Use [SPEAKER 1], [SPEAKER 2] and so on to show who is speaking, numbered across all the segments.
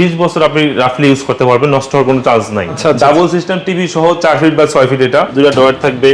[SPEAKER 1] বিশ বছর আপনি রাফলি ইউজ করতে পারবেন নষ্ট হওয়ার কোনো চান্স নাই। ডাবল সিস্টেম টিভি সহ চার ফিট বা ছয় ফিট এটা। দুটা ডয়ার থাকবে।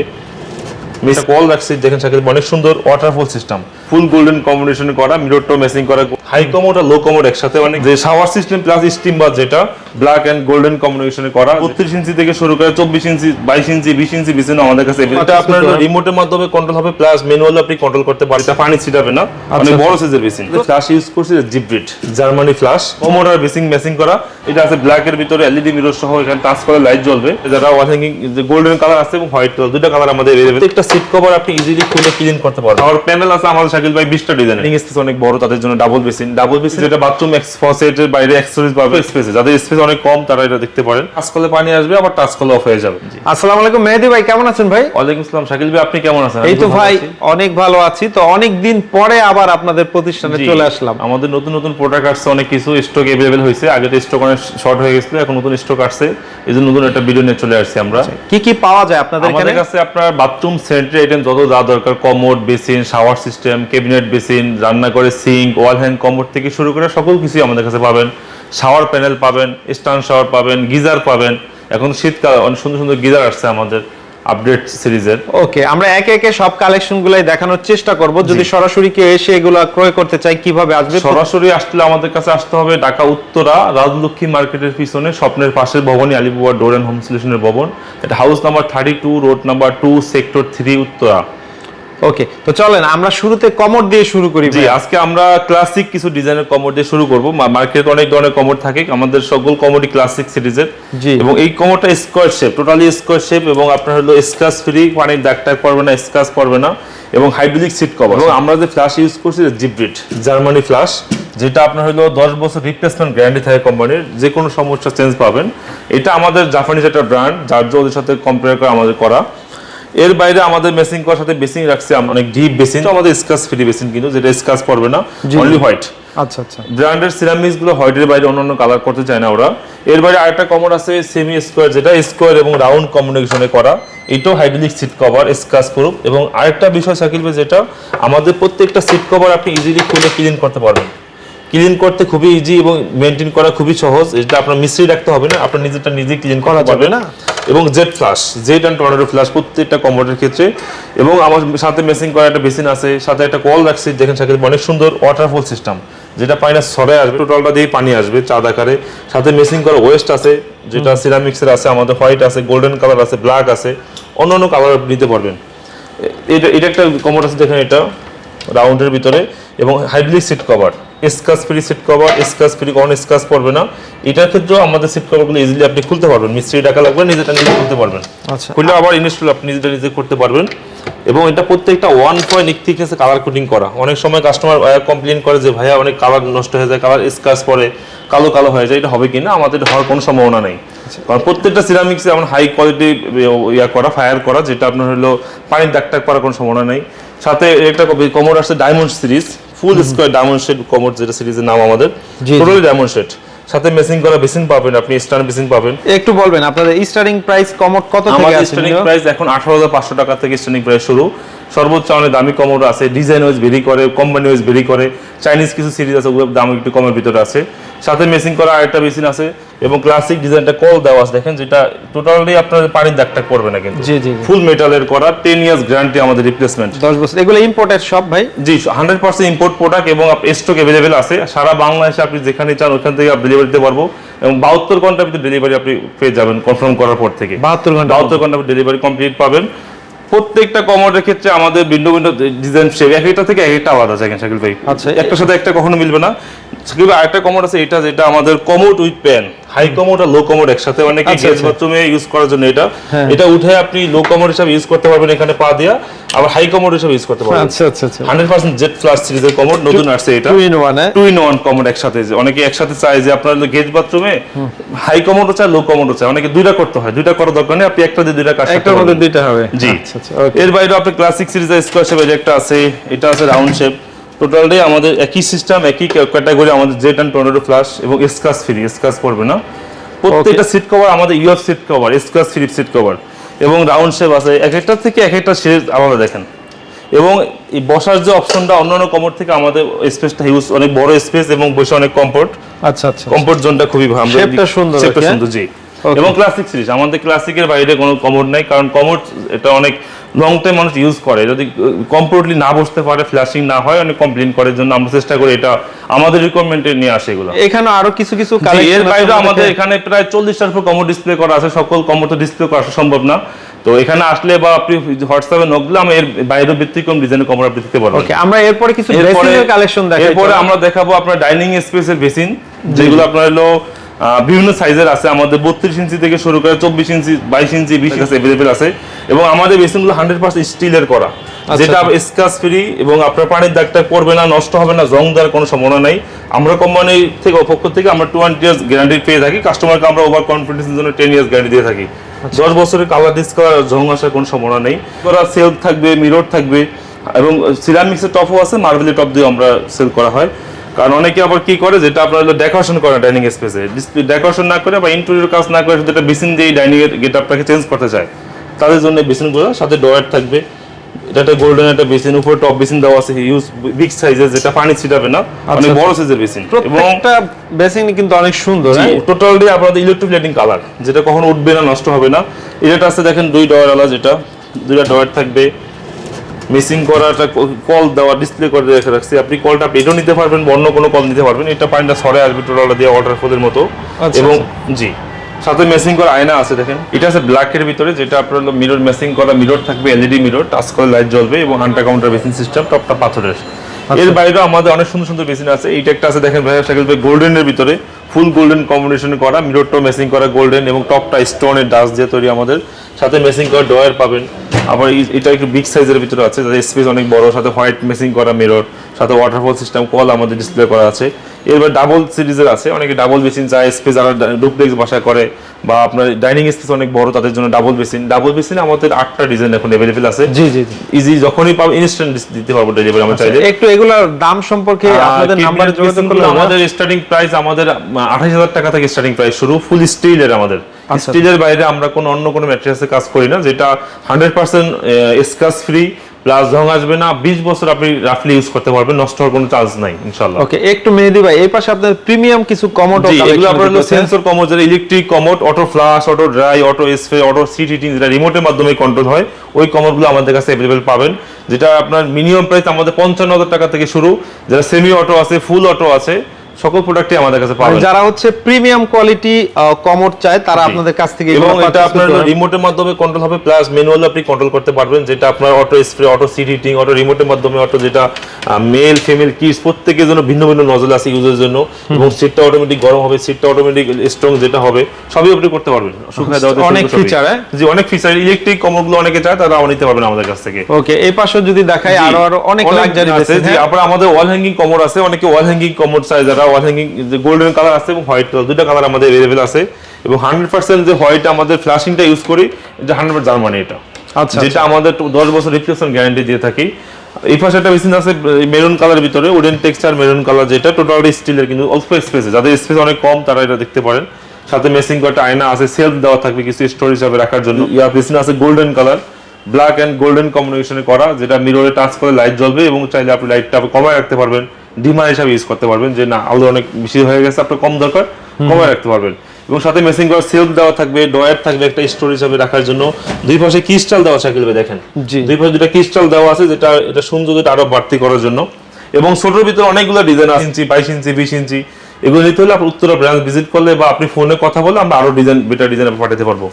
[SPEAKER 1] মিস কল রাখছি দেখেন সাকিব অনেক সুন্দর waterfall system full golden combination করা মিরর টো মেসিং করা হাই কমোড আর লো কমোড একসাথে মানে যে শাওয়ার সিস্টেম প্লাস স্টিম বা যেটা ব্ল্যাক এন্ড গোল্ডেন কম্বিনেশন করা বত্রিশ ইঞ্চি থেকে শুরু করে চব্বিশ ইঞ্চি বাইশ ইঞ্চি বিশ ইঞ্চি বিছানো আমাদের কাছে এটা আপনার রিমোটের মাধ্যমে কন্ট্রোল হবে প্লাস ম্যানুয়াল আপনি কন্ট্রোল করতে পারেন এটা পানি ছিটাবে না অনেক বড় সাইজের বেসিন ফ্ল্যাশ ইউজ করছি জিব্রিট জার্মানি ফ্ল্যাশ কমোড আর বেসিং মেসিং করা এটা আছে ব্ল্যাক এর ভিতরে এলইডি মিরর সহ এখানে টাচ করে লাইট জ্বলবে। যারা ওয়াল হ্যাঙ্গিং যে গোল্ডেন কালার আছে এবং হোয়াইট কালার দুটো কালার আমাদের একটা সিট কভার আপনি ইজিলি খুলে ক্লিন করতে পারবেন। আর প্যানেল আছে আমাদের শাকিল ভাই 20টা ডিজাইন স্পেস অনেক বড় তাদের জন্য ডাবল বেসিন ডাবল বেসিন যেটা বাথরুম এক্স ফসেটের বাইরে এক্সেসরিজ পাবে স্পেসে যাদের স্পেস অনেক কম তারা এটা দেখতে পারেন টাচ করলে পানি আসবে আবার টাচ করলে অফ হয়ে যাবে জি
[SPEAKER 2] আসসালামু আলাইকুম মেহেদি ভাই কেমন আছেন ভাই
[SPEAKER 1] ওয়ালাইকুম আসসালাম শাকিল ভাই আপনি কেমন আছেন
[SPEAKER 2] এই
[SPEAKER 1] আমি
[SPEAKER 2] তো
[SPEAKER 1] খুব ভালো
[SPEAKER 2] ভাই
[SPEAKER 1] আছি।
[SPEAKER 2] অনেক ভালো আছি তো অনেক দিন পরে আবার আপনাদের প্রতিষ্ঠানে
[SPEAKER 1] জি,
[SPEAKER 2] চলে আসলাম
[SPEAKER 1] আমাদের নতুন নতুন প্রোডাক্ট আসছে অনেক কিছু স্টক अवेलेबल হয়েছে আগে তো স্টক অনেক শর্ট হয়ে গেছিল এখন নতুন স্টক আসছে এই জন্য নতুন একটা ভিডিও নিয়ে চলে আসছি আমরা
[SPEAKER 2] কি কি পাওয়া যায় আপনাদের এখানে
[SPEAKER 1] আমাদের কাছে আপনার বাথরুম সেন্টার আইটেম যত যা দরকার commode basin shower system cabinet basin রান্না করে সিঙ্ক ওয়াল হ্যান্ড কমোড থেকে শুরু করে সকল কিছুই আমাদের কাছে পাবেন। শাওয়ার প্যানেল পাবেন স্ট্যান্ড শাওয়ার পাবেন গিজার পাবেন। এখন শীতকাল অনেক সুন্দর সুন্দর গিজার আসছে আমাদের আপডেট সিরিজের।
[SPEAKER 2] ওকে আমরা একে একে সব কালেকশন গুলাই দেখানোর চেষ্টা করব। যদি সরাসরি কেউ এসে এগুলো ক্রয় করতে চায় কীভাবে আসবে?
[SPEAKER 1] সরাসরি আসলে আমাদের কাছে আসতে হবে ঢাকা উত্তরা রাজলক্ষ্মী মার্কেটের পিছনে স্বপ্নের পাশের ভবনই আলিপুর ডোর অ্যান্ড হোম সলিউশনের ভবন। এটা house number thirty two road number two sector three Uttara.
[SPEAKER 2] Okay তো চলেন আমরা শুরুতে কমর দিয়ে শুরু করি
[SPEAKER 1] জি আজকে আমরা ক্লাসিক কিছু ডিজাইনের কমোড দিয়ে শুরু করব। মার্কেটে অনেক ধরনের কমোড থাকে আমাদের সকল কমোডই ক্লাসিক সিরিজের।
[SPEAKER 2] জি।
[SPEAKER 1] এবং এই কমোডটা square shape totally square shape এবং আপনার হলো স্ক্রাচ ফ্রি পানির দাগ টাগ পড়বে না স্ক্রাচ পড়বে না এবং হাইড্রোলিক সিট কভার এবং আমরা যে ফ্ল্যাশ ইউজ করছি জিব্রিট জার্মানি ফ্ল্যাশ যেটা আপনার হলো দশ বছর রিপ্লেসমেন্ট গ্যারান্টি থাকে কোম্পানির যে কোনো সমস্যা চেঞ্জ পাবেন। এটা আমাদের জাপানিজ একটা ব্র্যান্ড যার ওদের সাথে কম্পেয়ার করে আমাদের করা। এর বাইরে আমাদের মেসিং করার সাথে বেসিং রাখছি আমরা অনেক ডিপ বেসিন আমাদের স্কাচ ফ্রি বেসিন কিন্তু যেটা স্কাচ পড়বে না অনলি হোয়াইট
[SPEAKER 2] আচ্ছা আচ্ছা।
[SPEAKER 1] ব্র্যান্ডের সিরামিক্সগুলো হোয়াইটের বাইরে অন্যান্য কালার করতে চায় না ওরা। এর বাইরে আরেকটা কমন আছে সেমি স্কোয়ার যেটা স্কোয়ার এবং রাউন্ড কম্বিনেশনে করা। এটাও hydraulic seat cover scratch proof এবং আরেকটা বিষয় সাকিল ভাই যেটা আমাদের প্রত্যেকটা সিট কভার আপনি ইজিলি খুলে ক্লিন করতে পারবেন। ক্লিন করতে খুবই ইজি এবং মেনটেন করা খুবই সহজ। এটা আপনার মিস্ত্রি রাখতে হবে না আপনার নিজেরটা নিজে ক্লিন করা
[SPEAKER 2] যাবে না?
[SPEAKER 1] এবং jet flush jet and tornado flush প্রত্যেকটা কমোডের ক্ষেত্রে। এবং আমার সাথে মেসিং করা একটা বেসিন আছে সাথে একটা কল রাখছি যেখানে সাথে অনেক সুন্দর ওয়াটারফল সিস্টেম যেটা পানি না সরে আসবে টোটালটা দিয়ে পানি আসবে চাঁদ আকারে। সাথে মেসিং করা ওয়েস্ট আছে যেটা সিরামিক্সের আছে আমাদের হোয়াইট আছে গোল্ডেন কালার আছে ব্ল্যাক আছে অন্য অন্য কালার নিতে পারবেন। এটা এটা একটা কমোড আছে দেখেন এটা। রাউন্ডের ভিতরে এবং hydraulic seat cover scratch free seat cover scratch free কোনো স্কাচ পড়বে না। এটার ক্ষেত্রেও আমাদের সিট কভারগুলো ইজিলি আপনি খুলতে পারবেন। মিস্ত্রি টাকা লাগবে নিজেটা নিজে খুলতে পারবেন।
[SPEAKER 2] আচ্ছা।
[SPEAKER 1] খুলে আবার ইনস্টল আপনি নিজেটা নিজে করতে পারবেন। এবং এটা প্রত্যেকটা ওয়ান পয়েন্ট থিকনেসে কালার কোটিং করা। অনেক সময় কাস্টমার কমপ্লেন করে যে ভাইয়া অনেক কালার নষ্ট হয়ে যায় কালার স্কাচ পরে কালো কালো হয়ে যায় এটা হবে কিনা আমাদের এটা হওয়ার কোনো সম্ভাবনা নেই। কারণ প্রত্যেকটা সিরামিক্সে এমন হাই কোয়ালিটি ইয়া করা ফায়ার করা যেটা আপনার হলো পানির দাগ টাগ করার কোনো সম্ভাবনা নেই। সাথে একটা কমোড আসছে diamond series full square diamond shade commode যেটা সিরিজের নাম আমাদের। টোটালি ডায়মন্ড শেড সাথে মেসিং করা বেসিন পাবেন আপনি স্টার বেসিন পাবেন।
[SPEAKER 2] একটু বলবেন আপনাদের স্টার্টিং প্রাইস কমর কত থেকে
[SPEAKER 1] আমাদের
[SPEAKER 2] আছে
[SPEAKER 1] স্টার্টিং প্রাইস এখন আঠারো হাজার পাঁচশো টাকা থেকে স্টার্টিং প্রাইস শুরু। সর্বোচ্চ অনেক দামি কমোড আছে ডিজাইন ওয়াইজ ভেরি করে কোম্পানি ওয়াইজ ভেরি করে চাইনিজ কিছু সিরিজ আছে ওগুলোর দাম একটু কমের ভিতরে আছে। সাথে মেসিং করা আরেকটা বেসিন আছে এবং ক্লাসিক ডিজাইনটা কল দেওয়া আছে দেখেন যেটা টোটালি আপনার পানির দাগটা করবে না কিন্তু।
[SPEAKER 2] জি, জি।
[SPEAKER 1] ফুল মেটালের করা টেন ইয়ার্স গ্যারান্টি আমাদের রিপ্লেসমেন্ট
[SPEAKER 2] দশ বছর। এগুলো ইম্পোর্টেড সব ভাই?
[SPEAKER 1] জি হান্ড্রেড পার্সেন্ট ইম্পোর্ট প্রোডাক্ট এবং স্টক অ্যাভেলেবেল আছে। সারা বাংলাদেশে আপনি যেখানে চান ওখান থেকে আপনি ডেলিভারি দিতে পারব। এবং বাহাত্তর ঘণ্টার ভিতরে ডেলিভারি আপনি পেয়ে যাবেন কনফার্ম করার পর থেকে।
[SPEAKER 2] 72 ঘণ্টা
[SPEAKER 1] বাহাত্তর ঘণ্টা ডেলিভারি কমপ্লিট পাবেন। প্রত্যেকটা কমোডের ক্ষেত্রে আমাদের ভিন্ন ভিন্ন ডিজাইন শেপ এক একটা থেকে এক একটা আলাদা আছে শাকিল ভাই?
[SPEAKER 2] আচ্ছা।
[SPEAKER 1] একটার সাথে একটা কখনো মিলবে না। শাকিল ভাই আরেকটা কমোড আছে এটা যেটা আমাদের commode with pan high commode R low commode একসাথে অনেকে
[SPEAKER 2] আচ্ছা,
[SPEAKER 1] গেস
[SPEAKER 2] আচ্ছা।
[SPEAKER 1] বাথরুমে ইউজ করার জন্য এটা।
[SPEAKER 2] হ্যাঁ।
[SPEAKER 1] এটা উঠে আপনি লো কমোড হিসাবে ইউজ করতে পারবেন এখানে পা দিয়া। আবার হাই কমোড হিসাবে ইউজ করতে পারবেন।
[SPEAKER 2] আচ্ছা আচ্ছা আচ্ছা।
[SPEAKER 1] হান্ড্রেড পার্সেন্ট জেট ফ্লাশ সিরিজের কমোড নতুন আসছে এটা।
[SPEAKER 2] Two in one
[SPEAKER 1] two in one commode একসাথে অনেকে একসাথে চায় যে আপনার গেজ বাথরুমে হাই কমোডও চায় লো কমোডও চায়। অনেকে দুইটা করতে হয়। দুইটা করার দরকার নেই। আপনি একটা দিয়ে দুইটা কাজ
[SPEAKER 2] একটার মধ্যে দুইটা হবে।
[SPEAKER 1] জি।
[SPEAKER 2] আচ্ছা আচ্ছা ওকে
[SPEAKER 1] এর বাইরে আপনি ক্লাসিক সিরিজের স্কোয়ার শেপের একটা আছে এটা আছে রাউন্ড শেপ টোটালটাই আমাদের একই সিস্টেম একই ক্যাটাগরি আমাদের জেট অ্যান্ড টর্নেডো ফ্লাশ এবং স্কাচ ফ্রি স্কাচ পড়বে না? প্রত্যেকটা সিট কভার আমাদের UF seat cover square free seat cover এবং রাউন্ড শেপ আছে। এক একটা থেকে এক একটা সিরিজ আলাদা দেখেন। এবং এই বসার যে অপশনটা অন্যান্য কমোড থেকে আমাদের স্পেসটা হিউজ অনেক বড় স্পেস এবং বসে অনেক কমফোর্ট
[SPEAKER 2] আচ্ছা আচ্ছা
[SPEAKER 1] কমফোর্ট জোনটা খুবই ভালো
[SPEAKER 2] Shape সুন্দর
[SPEAKER 1] শেপটা? সুন্দর জি। এবং ক্লাসিক সিরিজ আমাদের ক্লাসিকের বাইরে কোনো কমোড নাই কারণ কমোড এটা অনেক লং টাইম মানুষ ইউজ করে। যদি কমফোর্টলি না বসতে পারে ফ্ল্যাশিং না হয় অনেক কমপ্লেন করে জন্য আমরা চেষ্টা করি। এটা আমাদের রিকোয়ারমেন্টে নিয়ে আসে এগুলো।
[SPEAKER 2] এখানে আরও কিছু কিছু
[SPEAKER 1] এর বাইরে আমাদের এখানে প্রায় চল্লিশটার উপর কমোড ডিসপ্লে করা আছে। সকল কমোড তো ডিসপ্লে করা সম্ভব না। তো এখানে আসলে বা আপনি হোয়াটসঅ্যাপে নক দিলে আমি এর বাইরেও ব্যতিক্রম ডিজাইনের কমোড আপনি দিতে পারবেন।
[SPEAKER 2] ওকে আমরা এরপরে কিছু ড্রেসিং এর কালেকশন দেখাই
[SPEAKER 1] এরপরে আমরা দেখাবো আপনার ডাইনিং স্পেসের বেসিন যেগুলো আপনার হলো বিভিন্ন সাইজের আছে। আমাদের বত্রিশ ইঞ্চি থেকে শুরু করে চব্বিশ ইঞ্চি বাইশ ইঞ্চি বিশ ইঞ্চি অ্যাভেলেবেল আছে। এবং আমাদের বেসিনগুলো হান্ড্রেড পার্সেন্ট স্টিলের করা। যেটা স্কাচ ফ্রি এবং আপনার পানির দাগটা পড়বে না নষ্ট হবে না জং দেওয়ার কোনো সম্ভাবনা নাই। আমরা কোম্পানি থেকে পক্ষ থেকে আমরা টোয়েন্টি ইয়ার্স গ্যারান্টি পেয়ে থাকি। কাস্টমারকে আমরা ওভার কনফিডেন্সের জন্য টেন ইয়ার্স গ্যারান্টি দিয়ে থাকি। দশ বছরের কালার ডিসকালার জং আসার কোনো সম্ভাবনা নেই। করা সেলফ থাকবে মিরর থাকবে। এবং সিরামিক্সের টপও আছে মার্বেলের টপ দিয়ে আমরা সেল করা হয়। কারণ অনেকে আবার কি করে যেটা আপনার হলো ডেকোরেশন করে ডাইনিং স্পেসে ডিসপ্লে ডেকোরেশন না করে বা ইন্টেরিয়র কাজ না করে একটা বেসিন দিয়ে ডাইনিং এর গেট আপনাকে চেঞ্জ করতে চায়। তাদের জন্য বেসিনগুলো সাথে ডয়ার থাকবে। এটা একটা গোল্ডেন একটা বেসিন উপরে টপ বেসিন দেওয়া আছে ইউজ বিগ সাইজের যেটা পানি ছিটাবে না অনেক বড় সাইজের বেসিন। এবং
[SPEAKER 2] প্রত্যেকটা বেসিং কিন্তু অনেক সুন্দর হ্যাঁ?
[SPEAKER 1] টোটালি আপনাদের ইলেকট্রিক লাইটিং কালার যেটা কখনো উঠবে না নষ্ট হবে না। এটা আছে দেখেন দুই ডয়ার আলা যেটা দুইটা ডয়ার থাকবে। মিসিং করা একটা কল দেওয়া ডিসপ্লে করে রেখে রাখছি। আপনি কলটা পেটও নিতে পারবেন অন্য কোনো কল নিতে পারবেন। এটা পানিটা সরে আসবে টোটালটা দিয়ে ওয়াটার ফোদের মতো।
[SPEAKER 2] আচ্ছা,
[SPEAKER 1] এবং জি সাথে মেসিং করা আয়না আছে দেখেন। এটা আছে ব্ল্যাকের ভিতরে যেটা আপনার মিরর মেসিং করা মিরর থাকবে এলইডি মিরর টাচ করে লাইট জ্বলবে এবং আন্ডার কাউন্টার বেসিন সিস্টেম টপটা পাথরের।
[SPEAKER 2] আচ্ছা।
[SPEAKER 1] এর বাইরেও আমাদের অনেক সুন্দর সুন্দর বেসিন আছে। এইটা একটা আছে দেখেন ভাইয়া সাইকেল গোল্ডেনের ভিতরে ফুল গোল্ডেন কম্বিনেশন করা মিররটাও মেসিং করা গোল্ডেন এবং টপটা স্টোনের ডাস্ট দিয়ে তৈরি আমাদের। সাথে মেসিং করা ডয়ার পাবেন। আবার এটা একটু বিগ সাইজের ভিতরে আছে যাদের স্পেস অনেক বড় সাথে হোয়াইট মেসিং করা মিরর সাথে ওয়াটারফল সিস্টেম কল আমাদের ডিসপ্লে করা আছে। এবার ডাবল সিরিজের আছে অনেকে ডাবল বেসিন চায় স্পেস যারা ডুপ্লেক্স বাসা করে। বা আপনার ডাইনিং স্পেস অনেক বড় তাদের জন্য ডাবল বেসিন ডাবল বেসিন আমাদের আটটা ডিজাইন এখন অ্যাভেলেবেল আছে।
[SPEAKER 2] জি জি
[SPEAKER 1] ইজি যখনই পাবো ইনস্ট্যান্ট দিতে পারব ডেলিভারি আমরা চাইলে।
[SPEAKER 2] একটু এগুলার দাম সম্পর্কে আপনাদের নাম্বারে যোগাযোগ করলে
[SPEAKER 1] আমাদের স্টার্টিং প্রাইস আমাদের আঠাশ হাজার টাকা থেকে স্টার্টিং প্রাইস শুরু ফুল স্টিলের আমাদের।
[SPEAKER 2] আচ্ছা।
[SPEAKER 1] স্টিলের বাইরে আমরা কোনো অন্য কোনো ম্যাটেরিয়ালসে কাজ করি না যেটা hundred percent scratch free plus আসবে না বিশ বছর আপনি রাফলি ইউজ করতে পারবেন নষ্ট হওয়ার কোনো চান্স নাই
[SPEAKER 2] ওকে একটু মেহেদি ভাই এই পাশে আপনার প্রিমিয়াম কিছু কমোড
[SPEAKER 1] এগুলো আপনার হলো sensor commode electric commode auto flush auto dry auto spray auto seat heating যেটা রিমোটের মাধ্যমে কন্ট্রোল হয় ওই কমোডগুলো আমাদের কাছে পাবেন যেটা আপনার মিনিমাম প্রাইস আমাদের পঞ্চান্ন হাজার টাকা থেকে শুরু যেটা সেমি অটো আছে ফুল অটো আছে সকল প্রোডাক্টই আমাদের কাছে পাবেন।
[SPEAKER 2] যারা হচ্ছে প্রিমিয়াম কোয়ালিটি কমোড চায় তারা আপনাদের কাছ থেকে
[SPEAKER 1] এবং এটা আপনার রিমোটের মাধ্যমে কন্ট্রোল হবে প্লাস ম্যানুয়াল আপনি কন্ট্রোল করতে পারবেন যেটা আপনার auto spray auto seat heating auto রিমোটের মাধ্যমে অটো যেটা মেল ফিমেল কিস প্রত্যেকের জন্য ভিন্ন ভিন্ন নজল আছে ইউজের জন্য। এবং সিটটা অটোমেটিক গরম হবে সিটটা অটোমেটিক স্ট্রং যেটা হবে সবই আপনি করতে পারবেন। দেওয়া
[SPEAKER 2] অনেক
[SPEAKER 1] সবই।
[SPEAKER 2] হ্যাঁ?
[SPEAKER 1] জি অনেক ফিচার ইলেকট্রিক কমরগুলো অনেকে চায় তারা নিতে পারবেন আমাদের কাছ থেকে।
[SPEAKER 2] ওকে এই পাশে যদি দেখাই আরও আরও অনেক লাক্সারি
[SPEAKER 1] আছে। জি আবার আমাদের ওয়াল হ্যাঙ্গিং কমর আছে অনেকে ওয়াল হ্যাঙ্গিং কমর চাই যারা ওয়াল হ্যাঙ্গিং যে গোল্ডেন কালার আছে এবং হোয়াইট কালার দুটো কালার আমাদের অ্যাভেলেবেল আছে। এবং হান্ড্রেড পার্সেন্ট যে হোয়াইট আমাদের ফ্ল্যাশিংটা ইউজ করি এটা হান্ড্রেড জার্মানি এটা।
[SPEAKER 2] আচ্ছা
[SPEAKER 1] যেটা আমাদের দশ বছর রিপ্লেসন গ্যারান্টি দিয়ে থাকি। এই পাশে একটা মেশিন আছে মেরুন কালার ভিতরে উডেন টেক্সচার মেরুন কালার যেটা টোটালি স্টিলের কিন্তু অল্প স্পেসে যাদের স্পেস অনেক কম তারা এটা দেখতে পারেন। সাথে মেসিং করা আয়না আছে সেলফ দেওয়া থাকবে কিছু স্টোরেজ হিসাবে রাখার জন্য। ইয়া মেশিন আছে golden colour black and golden কম্বিনেশনে করা যেটা মিররে টাচ করে লাইট জ্বলবে এবং চাইলে আপনি লাইটটা কমায় রাখতে পারবেন। ডিমার হিসাবে ইউজ করতে পারবেন যে না আলো অনেক বেশি হয়ে গেছে আপনার কম দরকার কমায় রাখতে পারবেন। এবং সাথে মেসিং করা সেলফ দেওয়া থাকবে ডয়ার থাকবে একটা স্টোরেজ হিসাবে রাখার জন্য। দুই পাশে ক্রিস্টাল দেওয়া সাইকেল দেখেন।
[SPEAKER 2] জি।
[SPEAKER 1] দুই পাশে দুটা ক্রিস্টাল দেওয়া আছে যেটা এটা সৌন্দর্যটা আরও বাড়তি করার জন্য। এবং ছোটোর ভিতরে অনেকগুলো ডিজাইন আছে। ইঞ্চি বাইশ ইঞ্চি বিশ ইঞ্চি এগুলো নিতে হলে আপনি উত্তরা ব্রাঞ্চ ভিজিট করলে বা আপনি ফোনে কথা বলে আমরা আরও ডিজাইন বেটার ডিজাইন পাঠাতে পারব।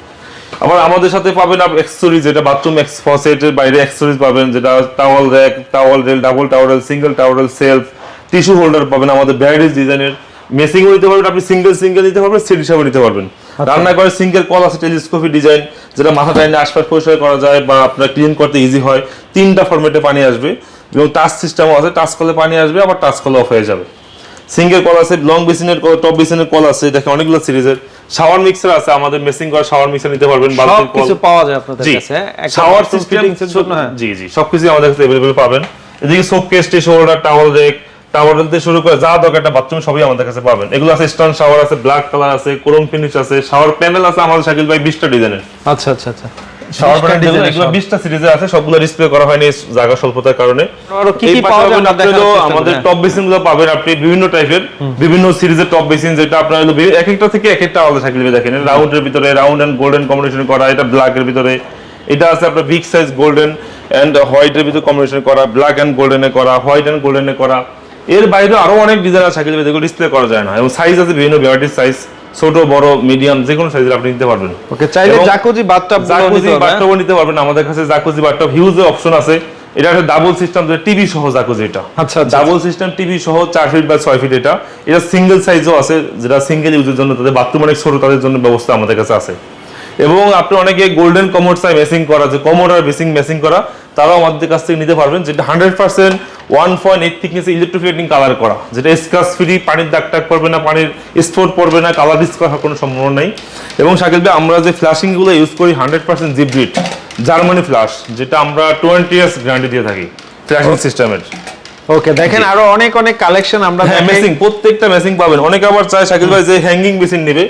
[SPEAKER 1] আবার আমাদের সাথে পাবেন আপনি অ্যাক্সেসরিজ যেটা বাথরুম ফসেটের বাইরে অ্যাক্সেসরিজ পাবেন যেটা towel rack towel rail double towel single towel shelf tissue holder পাবেন আমাদের ভ্যারাইটিস ডিজাইনের মেসিং নিতে পারবেন আপনি সিঙ্গেল সিঙ্গেল নিতে পারবেন সেট হিসাবে নিতে পারবেন রান্না করে সিঙ্গেল কল আছে টেলিস্কোপি ডিজাইন যেটা মাথা টাইনে আশপাশ পরিষ্কার করা যায় বা আপনার ক্লিন করতে ইজি হয় তিনটা ফরম্যাটে পানি আসবে এবং টাচ সিস্টেমও আছে টাচ করলে পানি আসবে আবার টাচ করলে অফ হয়ে যাবে সিঙ্গেল কল আছে লং বেসিনের কল টপ বেসিনের কল আছে দেখেন অনেকগুলো সিরিজের শাওয়ার মিক্সার আছে আমাদের মেসিং করা শাওয়ার মিক্সার নিতে পারবেন
[SPEAKER 2] সব
[SPEAKER 1] বালতির কল
[SPEAKER 2] কিছু পাওয়া যায় আপনাদের
[SPEAKER 1] জি
[SPEAKER 2] কাছে হ্যাঁ? একটা
[SPEAKER 1] শাওয়ার
[SPEAKER 2] bathroom
[SPEAKER 1] সিস্টেম
[SPEAKER 2] fittings এর জন্য হ্যাঁ
[SPEAKER 1] জি জি সবকিছু আমাদের কাছে अवेलेबल পাবেন এদিকে soap case tissue holder towel rack towel থেকে শুরু করে যা দরকার একটা বাথরুম সবই আমাদের কাছে পাবেন। এগুলো আছে স্টোন শাওয়ার আছে ব্ল্যাক কালার আছে ক্রোম ফিনিশ আছে শাওয়ার প্যানেল আছে আমাদের সাইকেল ভাই 20টা ডিজাইনের।
[SPEAKER 2] আচ্ছা আচ্ছা আচ্ছা।
[SPEAKER 1] শাওয়ার প্যানেল এগুলো
[SPEAKER 2] সব।
[SPEAKER 1] 20টা সিরিজে আছে সবগুলো ডিসপ্লে করা হয়নি জায়গা স্বল্পতার কারণে।
[SPEAKER 2] আরও কি
[SPEAKER 1] এই
[SPEAKER 2] কি
[SPEAKER 1] পাশে
[SPEAKER 2] পাওয়া যায়
[SPEAKER 1] পাবেন
[SPEAKER 2] আমরা
[SPEAKER 1] আপনি
[SPEAKER 2] দেখার
[SPEAKER 1] হলো
[SPEAKER 2] চেষ্টা করি,
[SPEAKER 1] আমাদের। টপ বেসিনগুলো পাবেন আপনি বিভিন্ন টাইপের বিভিন্ন সিরিজের টপ বেসিন যেটা আপনার এক একটা থেকে এক একটা আলাদা থাকবে দেখেন। রাউন্ডের ভিতরে রাউন্ড এন্ড গোল্ডেন কম্বিনেশন করা এটা ব্ল্যাক এর ভিতরে। এটা আছে আপনার বিগ সাইজ গোল্ডেন হোয়াইটের ভিতরে কম্বিনেশন করা ব্ল্যাক এন্ড গোল্ডেনে করা হোয়াইট এন্ড গোল্ডেনে করা। এর বাইরে আরও অনেক ডিজাইন আছে সাইকেল যেগুলো ডিসপ্লে করা যায় না। এবং সাইজ আছে বিভিন্ন ভ্যারাইটির সাইজ ছোট বড় মিডিয়াম যে কোনো সাইজের আপনি নিতে পারবেন।
[SPEAKER 2] ওকে চাইলে জাকুজি বাথটাব
[SPEAKER 1] জাকুজি বাথটবও নিতে পারবেন। আমাদের কাছে জাকুজি বাথটব হিউজ অপশন আছে। এটা একটা ডাবল সিস্টেম যেটা টিভি সহ জাকুজি এটা।
[SPEAKER 2] আচ্ছা,
[SPEAKER 1] ডাবল সিস্টেম টিভি সহ চার ফিট বা ছয় ফিট এটা। এটা সিঙ্গেল সাইজও আছে যেটা সিঙ্গেল ইউজের জন্য তাদের বাথরুম অনেক ছোট তাদের জন্য ব্যবস্থা আমাদের কাছে আছে। এবং আপনি অনেকে গোল্ডেন কমোড চাই মেসিং করা যে কমোড আর বেসিং মেসিং করা তারাও আমাদের কাছ থেকে নিতে পারবেন যেটা hundred percent one point eight thickness ইলেকট্রিফিকেটিং colour করা যেটা স্ক্রাচ ফ্রি পানির দাগ টাগ পড়বে না পানির স্পট পড়বে না কালার ডিসকার হওয়ার কোনো সম্ভাবনা নেই। এবং শাকিল ভাই আমরা যে ফ্ল্যাশিংগুলো ইউজ করি hundred percent Geberit Germany flush যেটা আমরা টোয়েন্টি ইয়ার্স গ্যারান্টি দিয়ে থাকি ফ্ল্যাশিং সিস্টেমের
[SPEAKER 2] ওকে দেখেন আরও অনেক অনেক কালেকশন আমরা
[SPEAKER 1] হ্যাঁ। মেসিং প্রত্যেকটা মেসিং পাবেন। অনেকে আবার চায় শাকিল ভাই যে হ্যাঙ্গিং মেশিন নেবে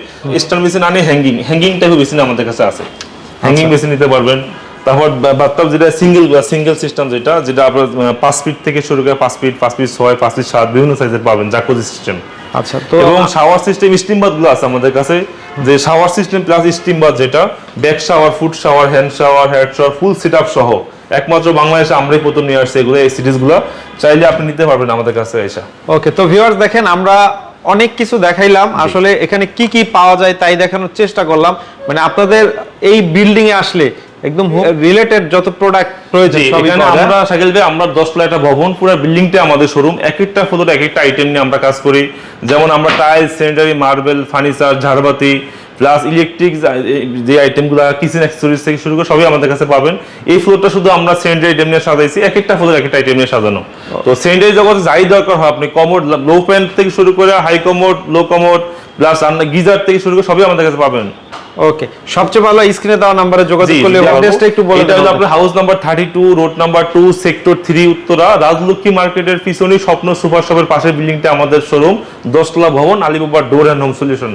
[SPEAKER 1] স্টার মেশিন আনে হ্যাঙ্গিং হ্যাঙ্গিং টাইপের মেশিন আমাদের কাছে আছে। হ্যাঙ্গিং মেশিন নিতে পারবেন। তারপর বাথটাব যেটা সিঙ্গেল সিঙ্গেল সিস্টেম যেটা যেটা আপনার পাঁচ ফিট থেকে শুরু করে পাঁচ ফিট পাঁচ ফিট ছয় পাঁচ ফিট সাত বিভিন্ন সাইজের পাবেন জাকুজি সিস্টেম
[SPEAKER 2] আচ্ছা তো
[SPEAKER 1] এবং শাওয়ার সিস্টেম স্টিম বাথগুলো আছে আমাদের কাছে যে shower system plus steam bath যেটা back shower foot shower hand shower head shower full set up সহ একমাত্র বাংলাদেশে আমরাই প্রথম নিয়ে আসছি এগুলো এই সিরিজগুলো। চাইলে আপনি নিতে পারবেন আমাদের কাছে এসে।
[SPEAKER 2] ওকে তো ভিউয়ার্স দেখেন আমরা অনেক কিছু দেখাইলাম। আসলে এখানে কি কি পাওয়া যায় তাই দেখানোর চেষ্টা করলাম। মানে আপনাদের এই বিল্ডিং এ আসলে একদম রিলেটেড যত প্রোডাক্ট প্রয়োজন
[SPEAKER 1] এখানে আমরা সাইকেল ভাই আমরা একটা ভবন পুরো বিল্ডিংটা আমাদের শোরুম এক একটা ফ্লোর এক একটা আইটেম নিয়ে আমরা কাজ করি। যেমন আমরা টাইলস স্যানিটারি মার্বেল ফার্নিচার ঝাড়বাতি প্লাস ইলেকট্রিক যে আইটেমগুলো কিচেন অ্যাক্সেসরিজ থেকে শুরু করে সবই আমাদের কাছে পাবেন। এই ফ্লোরটা শুধু আমরা স্যানিটারি আইটেম নিয়ে সাজাইছি এক একটা ফ্লোর এক একটা আইটেম নিয়ে সাজানো। তো স্যানিটারি জগতে যাই দরকার হয় আপনি কমোড লো প্যান্ট থেকে শুরু করে high commode low commode plus geyser থেকে শুরু করে সবই আমাদের কাছে পাবেন।
[SPEAKER 2] ওকে সবচেয়ে ভালো স্ক্রিনে দেওয়া নম্বরে যোগাযোগ করলে অ্যাড্রেসটা একটু বলে
[SPEAKER 1] এটা হলো আপনার house number thirty two road number two sector three Uttara Rajlakshmi মার্কেটের পিছনে স্বপ্ন সুপার শপের পাশের বিল্ডিংটা আমাদের শোরুম দশতলা ভবন Alibaba door and home solution